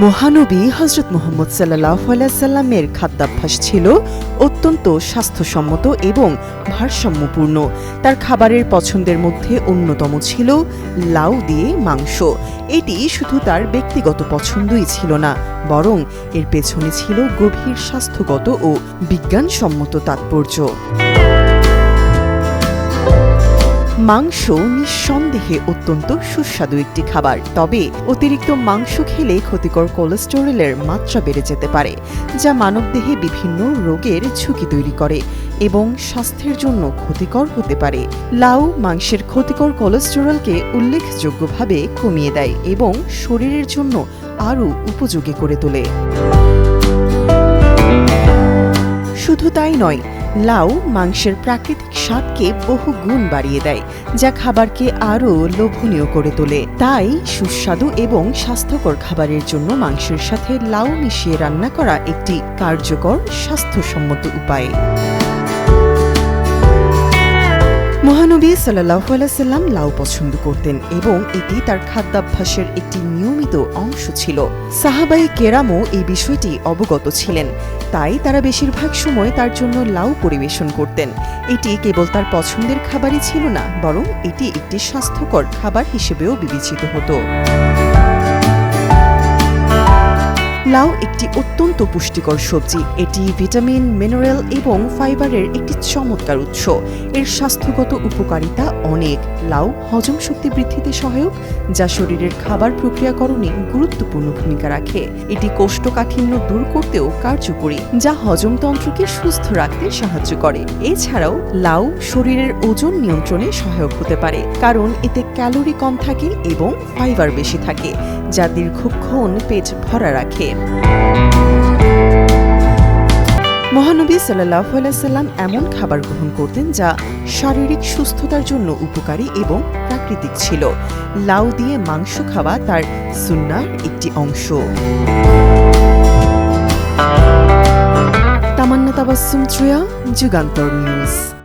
মহানবী হজরত মোহাম্মদ সাল্লাহ সাল্লামের খাদ্যাভ্যাস ছিল অত্যন্ত স্বাস্থ্যসম্মত এবং ভারসাম্যপূর্ণ। তার খাবারের পছন্দের মধ্যে অন্যতম ছিল লাউ দিয়ে মাংস। এটি শুধু তার ব্যক্তিগত পছন্দই ছিল না, বরং এর পেছনে ছিল গভীর স্বাস্থ্যগত ও বিজ্ঞানসম্মত তাৎপর্য। মাংস নিঃসন্দেহে অত্যন্ত সুস্বাদু একটি খাবার। তবে অতিরিক্ত মাংস খেলে ক্ষতিকর কোলেস্টেরলের মাত্রা বেড়ে যেতে পারে, যা মানবদেহে বিভিন্ন রোগের ঝুঁকি তৈরি করে এবং স্বাস্থ্যের জন্য ক্ষতিকর হতে পারে। লাউ মাংসের ক্ষতিকর কোলেস্টেরলকে উল্লেখযোগ্যভাবে কমিয়ে দেয় এবং শরীরের জন্য আরও উপযোগী করে তোলে। শুধু তাই নয় লাউ মাংসের প্রাকৃতিক স্বাদকে বহু গুণ বাড়িয়ে দেয়, যা খাবারকে আরও লোভনীয় করে তোলে। তাই সুস্বাদু এবং স্বাস্থ্যকর খাবারের জন্য মাংসের সাথে লাউ মিশিয়ে রান্না করা একটি কার্যকর, স্বাস্থ্যসম্মত উপায়। মহানবী সাল্লাহ সাল্লাম লাউ পছন্দ করতেন এবং এটি তার খাদ্যাভ্যাসের একটি নিয়মিত অংশ ছিল। সাহাবাই কেরামও এই বিষয়টি অবগত ছিলেন। তাই তারা বেশিরভাগ সময় তার জন্য লাউ পরিবেশন করতেন। এটি কেবল তার পছন্দের খাবারই ছিল না, বরং এটি একটি স্বাস্থ্যকর খাবার হিসেবেও বিবেচিত হতো। লাউ একটি অত্যন্ত পুষ্টিকর সবজি। এটি ভিটামিন, মিনারেল এবং ফাইবারের একটি চমৎকার উৎস। এর স্বাস্থ্যগত উপকারিতা অনেক। লাউ হজম শক্তি বৃদ্ধিতে সহায়ক, যা শরীরের খাবার প্রক্রিয়াকরণে গুরুত্বপূর্ণ ভূমিকা রাখে। এটি কোষ্ঠকাঠিন্য দূর করতেও কার্যকরী, যা হজমতন্ত্রকে সুস্থ রাখতে সাহায্য করে। এছাড়াও, লাউ শরীরের ওজন নিয়ন্ত্রণে সহায়ক হতে পারে, কারণ এতে ক্যালোরি কম থাকে এবং ফাইবার বেশি থাকে, যা দীর্ঘক্ষণ পেট ভরা রাখে। মহানবী সাল্লাম এমন খাবার গ্রহণ করতেন যা শারীরিক সুস্থতার জন্য উপকারী এবং প্রাকৃতিক ছিল। লাউ দিয়ে মাংস খাওয়া তার সুন্নার একটি অংশ। তামান্না তাবাসুম ত্রয়া যুগান্তর নিউজ।